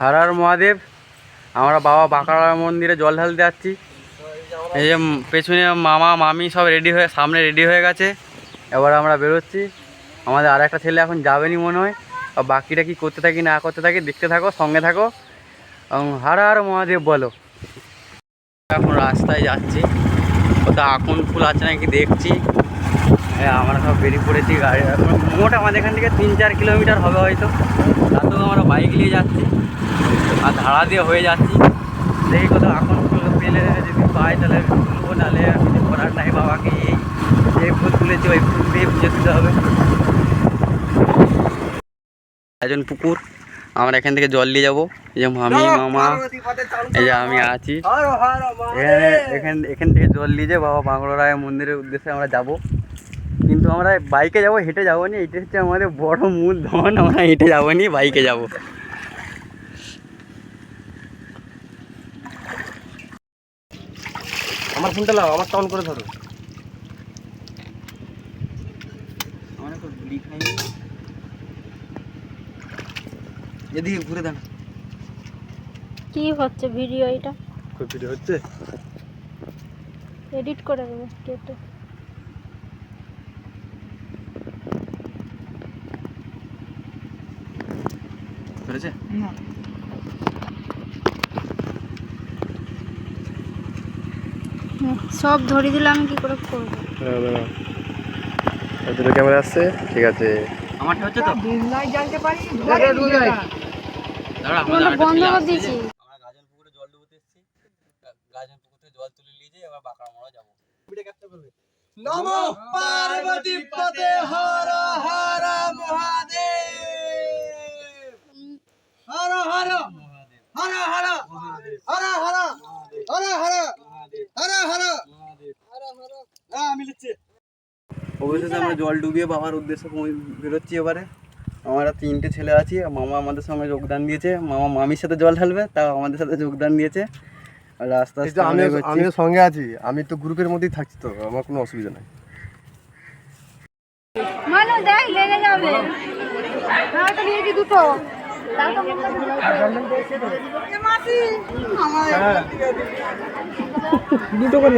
হারার মহাদেব, আমরা বাবা বাঁকড়া মন্দিরে জল ঢালতে যাচ্ছি। এই যে পেছনে মামা, মামি সব রেডি হয়ে, সামনে রেডি হয়ে গেছে। এবার আমরা বেরোচ্ছি। আমাদের আর একটা ছেলে এখন যাবেনি মনে হয়। আর বাকিটা কি করতে থাকি, না করতে থাকি, দেখতে থাকো, সঙ্গে থাকো। এবং হার হার মহাদেব বলো। এখন রাস্তায় যাচ্ছি। কোথাও আকন ফুল আছে নাকি দেখছি। হ্যাঁ আমরা সব বেরিয়ে পড়েছি গাড়ি। মোট আমাদের এখান থেকে তিন চার কিলোমিটার হবে হয়তো। তাতেও আমরা বাইক নিয়ে যাচ্ছি। আর ধাড়া দিয়ে হয়ে যাচ্ছি। দেখি কোথাও এখন ফুল পেলে যদি পাই তাহলে তুলবো নাহলে কিছু করার নাই বাবাকে এই যে ফুল তুলেছি, ওই ফুল দিয়ে পুজো দিতে হবে। একজন পুকুর। আমরা এখান থেকে জল নিয়ে যাব। এই যে মামি মামা এই যে আমি আছি। এখানে এখান এখান থেকে জল নিয়ে যাব বাবা বাংলো রায় মন্দিরের উদ্দেশ্যে আমরা যাব। কিন্তু আমরা বাইকে যাব হেঁটে যাব না এটা হচ্ছে আমাদের বড় মূল ধন আমরা হেঁটে যাব নি বাইকে যাব। আমার ফোনটা লাও আমার টাউন করে ধরো। এদিকে ঘুরে দেন কি হচ্ছে ভিডিও এটা? কই ভিডিও হচ্ছে? এডিট করে দেবো কেটে। করেছে হুম, সব ধরে দিলে আমি কি করে করব? দুটো ক্যামেরা আসছে ঠিক আছে। আমারটা হচ্ছে তো? দাঁড়া ফোনটা আমাদের বন্ধ আরেকটা করে ছেলে দিয়েছি। আসছে যে, আমরা গাজন পুকুরে জল ডুবোতে এসেছি গাজন পুকুর থেকে জল যাব। নম পার্বতী পদে হর হর মহাদেব। হর হর হর হর হর হর হর হর হর হর। আমি লিখছি। অবশেষে আমরা জল ডুবিয়ে বাবার উদ্দেশ্যে বেরোচ্ছি এবারে। আমরা তিনটে ছেলে আছি মামা আমাদের সঙ্গে যোগদান দিয়েছে। মামা মামির সাথে জল ঢালবে তাও আমাদের সাথে যোগদান দিয়েছে। রাস্তা এই যে আমি আমিও সঙ্গে আছি আমি তো গ্রুপের মধ্যেই থাকছি তো আমার কোনো অসুবিধা নাই। মানু দেখ লেগে যাবে। তো নিয়েছি দুটো। করে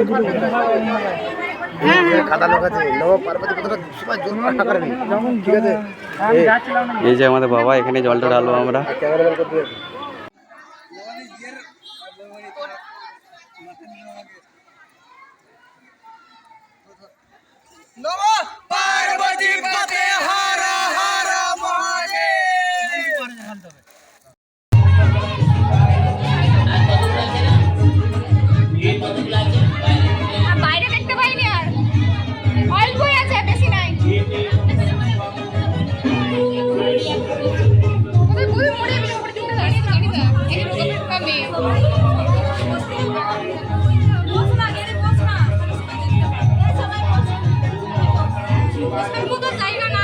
এই। যে আমাদের বাবা এখানে জলটা ঢালবো আমরা। পার্বতী পতে হারা হারা মহাদেব। Thank you. সম্মত জায়গা না